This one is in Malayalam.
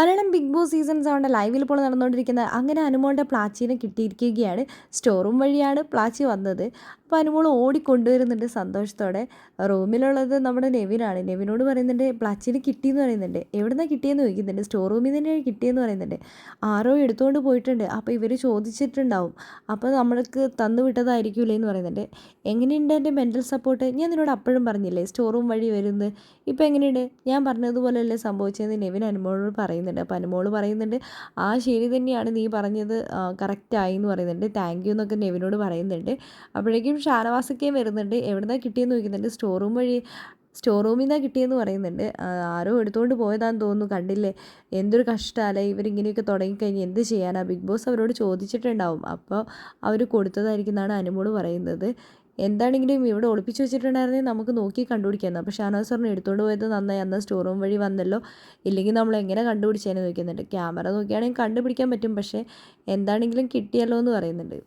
മലയാളം ബിഗ് ബോസ് സീസൺ സെവന്റെ ലൈവിൽ ഇപ്പോൾ നടന്നുകൊണ്ടിരിക്കുന്നത് അങ്ങനെ അനുമോളുടെ പ്ലാച്ചീനെ കിട്ടിയിരിക്കുകയാണ്. സ്റ്റോർ റൂം വഴിയാണ് പ്ലാച്ചി വന്നത്. അപ്പോൾ അനുമോൾ ഓടിക്കൊണ്ടുവരുന്നുണ്ട് സന്തോഷത്തോടെ. റൂമിലുള്ളത് നമ്മുടെ നെവിനാണ്. നെവിനോട് പറയുന്നുണ്ട് പ്ലാച്ചീനെ കിട്ടിയെന്ന് പറയുന്നുണ്ട്. എവിടെ നിന്നാണ് കിട്ടിയെന്ന് ചോദിക്കുന്നുണ്ട്. സ്റ്റോർ റൂമിൽ തന്നെയാണ് കിട്ടിയെന്ന് പറയുന്നുണ്ട്. ആരോ എടുത്തുകൊണ്ട് പോയിട്ടുണ്ട്. അപ്പോൾ ഇവർ ചോദിച്ചിട്ടുണ്ടാവും. അപ്പോൾ നമ്മൾക്ക് തന്നു വിട്ടതായിരിക്കില്ലേ എന്ന് പറയുന്നുണ്ട്. എങ്ങനെയുണ്ട് എന്റെ മെന്റൽ സപ്പോർട്ട്? ഞാൻ നിന്നോട് അപ്പോഴും പറഞ്ഞില്ലേ സ്റ്റോർ റൂം വഴി വരുന്നത് ഇപ്പോൾ എങ്ങനെയുണ്ട്? ഞാൻ പറഞ്ഞതുപോലെയല്ലേ സംഭവിച്ചതെന്ന് നെവിൻ അനുമോളോട് പറയുന്നുണ്ട് അപ്പോൾ അനുമോൾ പറയുന്നുണ്ട് ആ ശരി തന്നെയാണ് നീ പറഞ്ഞത് കറക്റ്റായി എന്ന് പറയുന്നുണ്ട്. താങ്ക് യു എന്നൊക്കെ നെവിനോട് പറയുന്നുണ്ട്. അപ്പോഴേക്കും ഷാനവാസൊക്കെയും വരുന്നുണ്ട്. എവിടെ നിന്നാണ് കിട്ടിയെന്ന് ചോദിക്കുന്നുണ്ട്. സ്റ്റോർ റൂം വഴി സ്റ്റോർ റൂമിൽ നിന്നാണ് കിട്ടിയെന്ന് പറയുന്നുണ്ട്. ആരോ എടുത്തുകൊണ്ട് പോയതാണെന്ന് തോന്നുന്നു. കണ്ടില്ലേ? എന്തൊരു കഷ്ടമല്ലേ ഇവരിങ്ങനെയൊക്കെ തുടങ്ങിക്കഴിഞ്ഞാൽ എന്ത് ചെയ്യാനാണ് ബിഗ് ബോസ് അവരോട് ചോദിച്ചിട്ടുണ്ടാവും. അപ്പോൾ അവർ കൊടുത്തതായിരിക്കും എന്നാണ് അനുമോട് പറയുന്നത്. എന്താണെങ്കിലും ഇവിടെ ഒളിപ്പിച്ച് വെച്ചിട്ടുണ്ടായിരുന്നെങ്കിൽ നമുക്ക് നോക്കി കണ്ടുപിടിക്കാമെന്ന് അപ്പോൾ ഷാനവാസ് പറഞ്ഞു എടുത്തുകൊണ്ട് പോയത് നന്നായി. അന്ന് സ്റ്റോർ റൂം വഴി വന്നല്ലോ. ഇല്ലെങ്കിൽ നമ്മൾ എങ്ങനെ കണ്ടുപിടിച്ചേന്ന് ചോദിക്കുന്നുണ്ട്. ക്യാമറ നോക്കിയാണെങ്കിൽ കണ്ടുപിടിക്കാൻ പറ്റും. പക്ഷേ എന്താണെങ്കിലും കിട്ടിയല്ലോ എന്ന് പറയുന്നുണ്ട്.